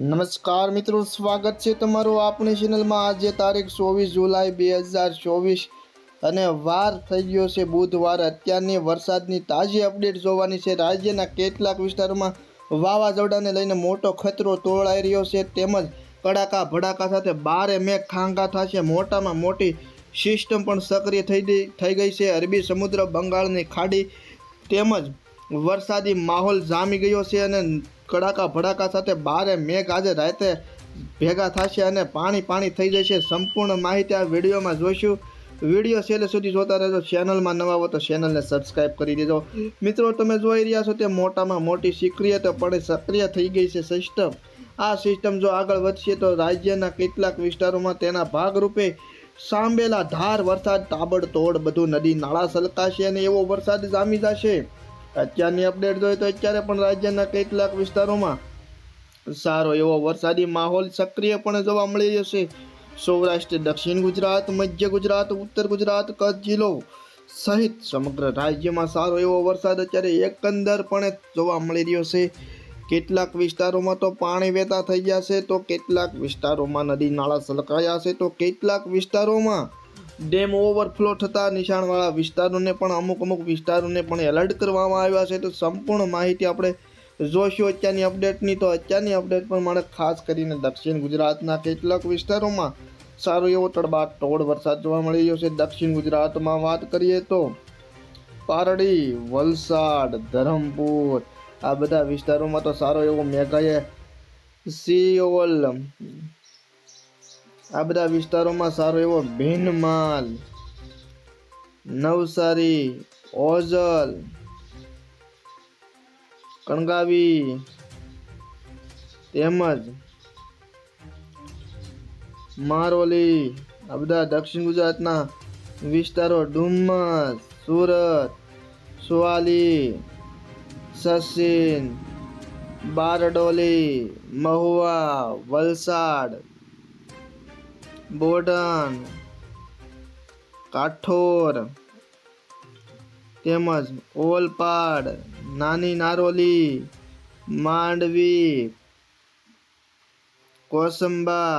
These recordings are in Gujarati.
નમસ્કાર મિત્રો, સ્વાગત છે તમારું આપણી ચેનલમાં આજે તારીખ ચોવીસ જુલાઈ બે હજાર ચોવીસ અને વાર થઈ ગયો છે બુધવાર. અત્યારની વરસાદની તાજી અપડેટ જોવાની છે. રાજ્યના કેટલાક વિસ્તારોમાં વાવાઝોડાને લઈને મોટો ખતરો તોળાઈ રહ્યો છે. તેમજ કડાકા ભડાકા સાથે બારે મેઘ ખાંગા થશે. મોટામાં મોટી સિસ્ટમ પણ સક્રિય થઈ થઈ ગઈ છે. અરબી સમુદ્ર બંગાળની ખાડી તેમજ વરસાદી માહોલ જામી ગયો છે અને કડાકા ભડાકા સાથે બારે મેઘ આજે રાતે ભેગા થશે અને પાણી પાણી થઈ જશે. સંપૂર્ણ માહિતી આ વિડીયોમાં જોઈશું. વીડિયો છેલ્લે સુધી જોતા રહેજો. ચેનલમાં નવા હો તો ચેનલને સબસ્ક્રાઈબ કરી દેજો. મિત્રો, તમે જોઈ રહ્યા છો તે મોટામાં મોટી સક્રિયતા પણ સક્રિય થઈ ગઈ છે સિસ્ટમ. આ સિસ્ટમ જો આગળ વધશે તો રાજ્યના કેટલાક વિસ્તારોમાં તેના ભાગરૂપે સાંભેલા ધાર વરસાદ, તાબડતોડ બધું નદી નાળા સલકાશે અને એવો વરસાદ જામી જશે. અત્યારની અપડેટ જોઈએ તો અત્યારે પણ રાજ્યના કેટલાક વિસ્તારોમાં સારો એવો વરસાદી માહોલ સક્રિયપણે જોવા મળી છે. સૌરાષ્ટ્ર, દક્ષિણ ગુજરાત, મધ્ય ગુજરાત, ઉત્તર ગુજરાત, કચ્છ જિલ્લો સહિત સમગ્ર રાજ્યમાં સારો એવો વરસાદ અત્યારે એકંદરપણે જોવા મળી રહ્યો છે. કેટલાક વિસ્તારોમાં તો પાણી વહેતા થઈ ગયા છે, તો કેટલાક વિસ્તારોમાં નદી, નાળા સલકાયા છે, તો કેટલાક વિસ્તારોમાં ડેમ ઓવરફ્લો થતા નિશાણવાળા વિસ્તારોને પણ અમુક અમુક વિસ્તારોને પણ એલર્ટ કરવામાં આવ્યા છે. તો સંપૂર્ણ માહિતી આપણે જોઈશું અત્યારની અપડેટની. તો અત્યારની અપડેટ પણ મારે ખાસ કરીને દક્ષિણ ગુજરાતના કેટલાક વિસ્તારોમાં સારો એવો તડબાટોડ વરસાદ જોવા મળી રહ્યો છે. દક્ષિણ ગુજરાતમાં વાત કરીએ તો પારડી, વલસાડ, ધરમપુર આ બધા વિસ્તારોમાં તો સારો એવો મેઘાએ સિયોલ આ બધા વિસ્તારોમાં સારો એવો ભીનમાલ નવસારી, ઓઝલ, કણગાવી તેમજ મારોલી, આ બધા દક્ષિણ ગુજરાતના વિસ્તારો, ડુમ્મસ, સુરત, સુવાલી સસિન બારડોલી, મહુવા, વલસાડ બોડન કાઠોર તેમજ ઓલપાડ નાની નારોલી માંડવી કોસંબા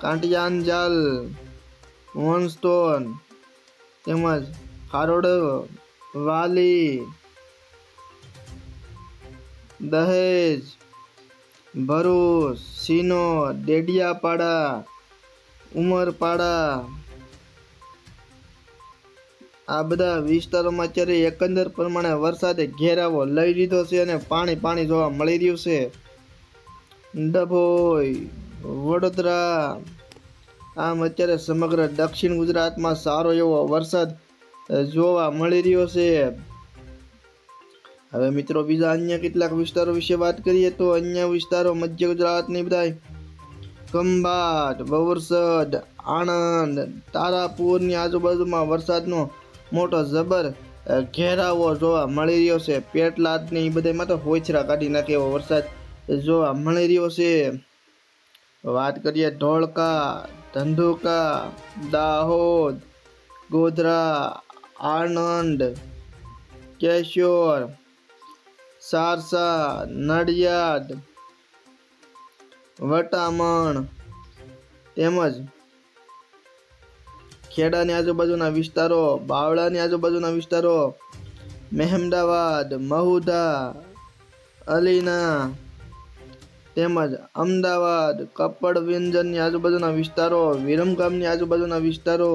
કાંટિયાંજલ મોનસ્ટોન તેમજ ખારોડ વાલી દહેજ ભરૂચ સિનો ડેડિયાપાડા, ઉમરપાડા. આ બધા વિસ્તારોમાં અત્યારે એકંદર પ્રમાણે વરસાદે ઘેરાવો લઈ લીધો છે અને પાણી પાણી જોવા મળી રહ્યું છે. ડભોઈ, વડોદરા, આમ અત્યારે સમગ્ર દક્ષિણ ગુજરાતમાં સારો એવો વરસાદ જોવા મળી રહ્યો છે. હવે મિત્રો બીજા અન્ય કેટલાક વિસ્તારો વિશે વાત કરીએ તો અન્ય વિસ્તારો મધ્ય ગુજરાતની બધા ખંભાત બવરસદ આણંદ તારાપુરની આજુબાજુમાં વરસાદનો મોટો જબર અ, ઘેરાવો જોવા મળી રહ્યો છે. પેટલાદની એ બધામાં તો હોછરા કાઢી નાખે એવો વરસાદ જોવા મળી રહ્યો છે. વાત કરીએ ધોળકા ધંધુકા દાહોદ ગોધરા આણંદ કેશોર સારસા, નડિયાદ, વટામણ તેમજ ખેડાની આજુબાજુના વિસ્તારો, બાવળાની આજુબાજુના વિસ્તારો, મહેમદાવાદ, મહુધા, અલીના તેમજ અમદાવાદ કપડ વ્યંજનની આજુબાજુના વિસ્તારો, વિરમગામની આજુબાજુના વિસ્તારો,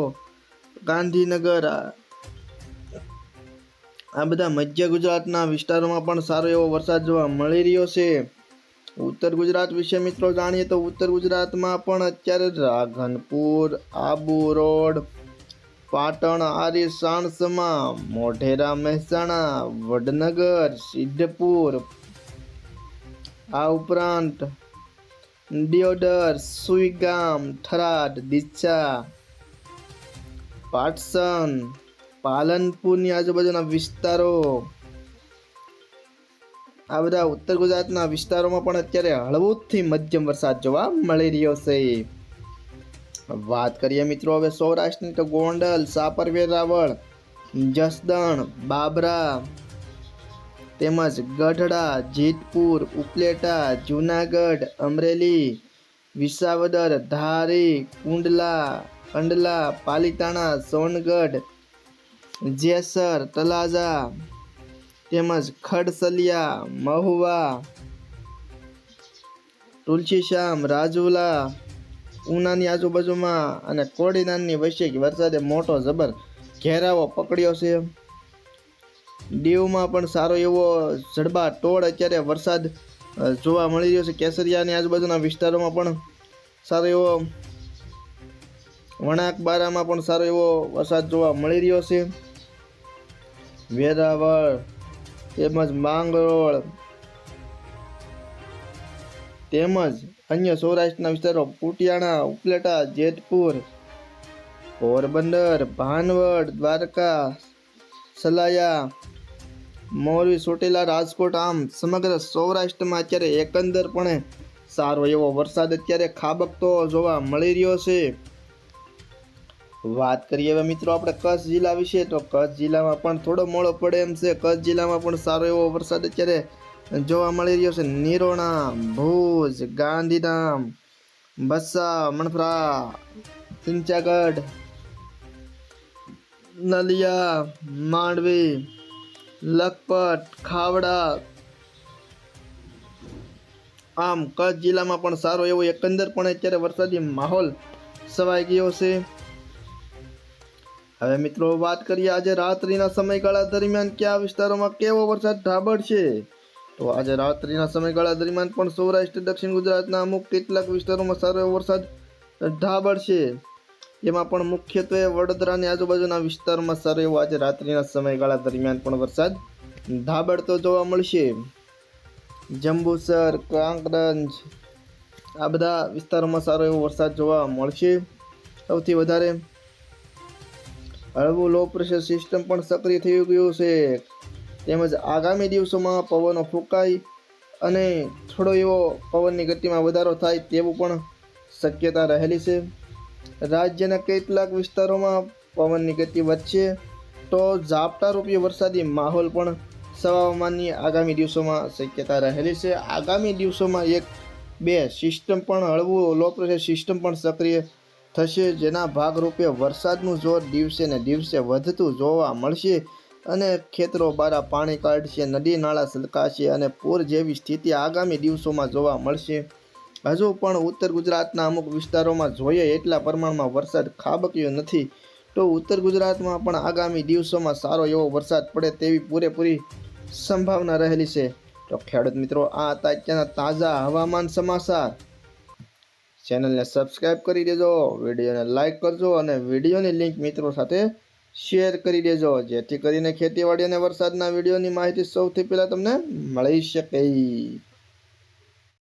ગાંધીનગર આ બધા મધ્ય ગુજરાતના વિસ્તારોમાં પણ સારો એવો વરસાદ જોવા મળી રહ્યો છે. ઉત્તર ગુજરાત વિશે મિત્રો જાણીએ તો ઉત્તર ગુજરાતમાં પણ અત્યારે રાધનપુર, આબુ રોડ, પાટણ, આરી, સાણસમા, મોઢેરા, મહેસાણા, વડનગર, સિદ્ધપુર, આ ઉપરાંત દિયોદર, સુઈગામ, થરાદ ડીસા પાટસન પાલનપુરની આજુબાજુના વિસ્તારો. આ બધા ઉત્તર ગુજરાતના વિસ્તારોમાં પણ અત્યારે હળવોથી મધ્યમ વરસાદ જોવા મળી રહ્યો છે. વાત કરીએ મિત્રો હવે સૌરાષ્ટ્રની તો ગોંડલ સાપર વેરાવળ જસદણ, બાબરા તેમજ ગઢડા, જેતપુર, ઉપલેટા, જુનાગઢ, અમરેલી, વિસાવદર, ધારી, કુંડલા, કંડલા, પાલીતાણા, સોનગઢ જેસર તલાજા તેમજ ખડસલિયા, મહુવા, તુલસીશ્યામ, રાજુલા, ઉનાની આજુબાજુમાં અને કોડીનારની વૈશ્વિક વરસાદે મોટો જબર ઘેરાવો પકડ્યો છે. દીવમાં પણ સારો એવો જડબા ટોળ અત્યારે વરસાદ જોવા મળી રહ્યો છે. કેસરિયાની આજુબાજુના વિસ્તારોમાં પણ સારો એવો વણાક બારામાં પણ સારો એવો વરસાદ જોવા મળી રહ્યો છે. વેરાવળ તેમજ માંગરોળ તેમજ અન્ય સૌરાષ્ટ્રના વિસ્તારો પુટિયાણા, ઉપલેટા, જેતપુર, પોરબંદર, ભાનવડ, દ્વારકા, સલાયા, મોરબી સોટેલા રાજકોટ આમ સમગ્ર સૌરાષ્ટ્રમાં અત્યારે એકંદરપણે સારો એવો વરસાદ અત્યારે ખાબકતો જોવા મળી રહ્યો છે. વાત કરીએ હવે મિત્રો આપણે કચ્છ જિલ્લા વિશે, તો કચ્છ જિલ્લામાં પણ થોડો મોડો પડે એમ છે. કચ્છ જિલ્લામાં પણ સારો એવો વરસાદ અત્યારે જોવા મળી રહ્યો છે. નિરોણા ભુજ, ગાંધીધામ, બસ્સા, મણફરા સિંચાગઢ નલિયા, માંડવી, લખપત, ખાવડા. આમ કચ્છ જિલ્લામાં પણ સારો એવો એકંદર પણ અત્યારે વરસાદી માહોલ સવાઈ ગયો છે. હવે મિત્રો, વાત કરીએ આજે રાત્રિના સમયગાળા દરમિયાન કયા વિસ્તારોમાં કેવો વરસાદ ધાબળશે તો આજે રાત્રિના સમયગાળા દરમિયાન પણ સૌરાષ્ટ્ર, દક્ષિણ ગુજરાતના અમુક કેટલાક વિસ્તારોમાં સારો વરસાદ છે એમાં પણ મુખ્યત્વે વડોદરાની આજુબાજુના વિસ્તારમાં સારો એવો આજે રાત્રિના સમયગાળા દરમિયાન પણ વરસાદ ધાબડતો જોવા મળશે. જંબુસર, કાંકરંજ આ બધા વિસ્તારોમાં સારો એવો વરસાદ જોવા મળશે. સૌથી વધારે હળવું લો પ્રેશર સિસ્ટમ પણ સક્રિય થઈ ગયું છે. તેમજ આગામી દિવસોમાં પવનો ફૂંકાય અને થોડો એવો પવનની ગતિમાં વધારો થાય તેવું પણ શક્યતા રહેલી છે. રાજ્યના કેટલાક વિસ્તારોમાં પવનની ગતિ વધશે તો ઝાપટારૂપી વરસાદી માહોલ પણ સવામાનની આગામી દિવસોમાં શક્યતા રહેલી છે. આગામી દિવસોમાં એક બે સિસ્ટમ પણ હળવું લો પ્રેશર સિસ્ટમ પણ સક્રિય થશે. જેના ભાગરૂપે વરસાદનું જોર દિવસે ને દિવસે વધતું જોવા મળશે અને ખેતરો બારા પાણી કાઢશે, નદી નાળા સલકાશે અને પૂર જેવી સ્થિતિ આગામી દિવસોમાં જોવા મળશે. હજુ પણ ઉત્તર ગુજરાતના અમુક વિસ્તારોમાં જોઈએ એટલા પ્રમાણમાં વરસાદ ખાબક્યો નથી. તો ઉત્તર ગુજરાતમાં પણ આગામી દિવસોમાં સારો એવો વરસાદ પડે તેવી પૂરેપૂરી સંભાવના રહેલી છે. તો ખેડૂત મિત્રો, આ હતા અત્યારના તાજા હવામાન સમાચાર. ચેનલને સબસ્ક્રાઈબ કરી દેજો, વિડીયોને લાઇક કરજો અને વિડીયોની લિંક મિત્રો સાથે શેર કરી દેજો, જેથી કરીને ખેતીવાડી અને વરસાદના વિડીયોની માહિતી સૌથી પહેલાં તમને મળી શકે.